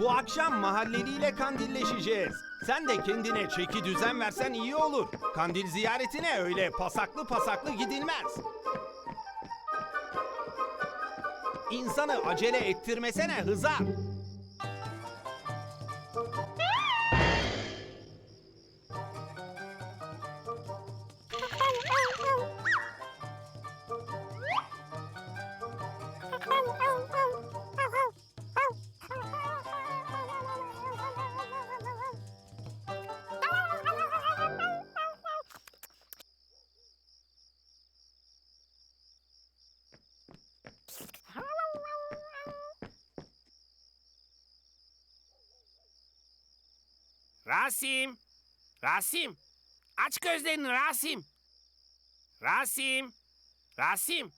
Bu akşam mahalleliyle kandilleşeceğiz. Sen de kendine çeki düzen versen iyi olur. Kandil ziyaretine öyle pasaklı pasaklı gidilmez. İnsanı acele ettirmesene Hızar. Rasim! Rasim! Aç gözlerini Rasim! Rasim! Rasim!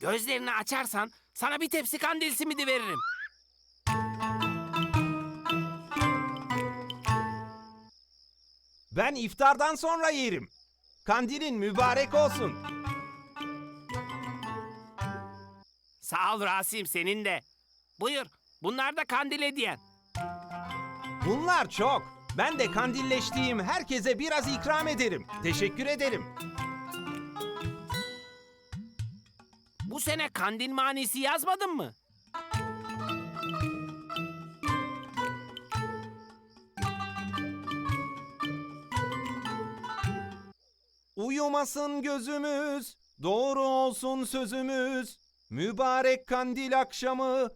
Gözlerini açarsan sana bir tepsi kandil simidi veririm. Ben iftardan sonra yerim. Kandilin mübarek olsun. Sağ ol Rasim senin de. Buyur bunlar da kandil hediyen. Bunlar çok. Ben de kandilleştiğim herkese biraz ikram ederim. Teşekkür ederim. Bu sene kandil manisi yazmadın mı? Uyumasın gözümüz, doğru olsun sözümüz. Mübarek kandil akşamı,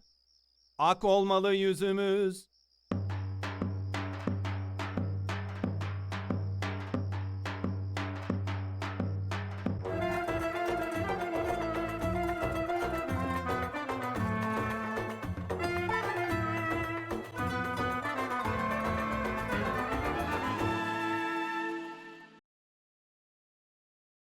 ak olmalı yüzümüz.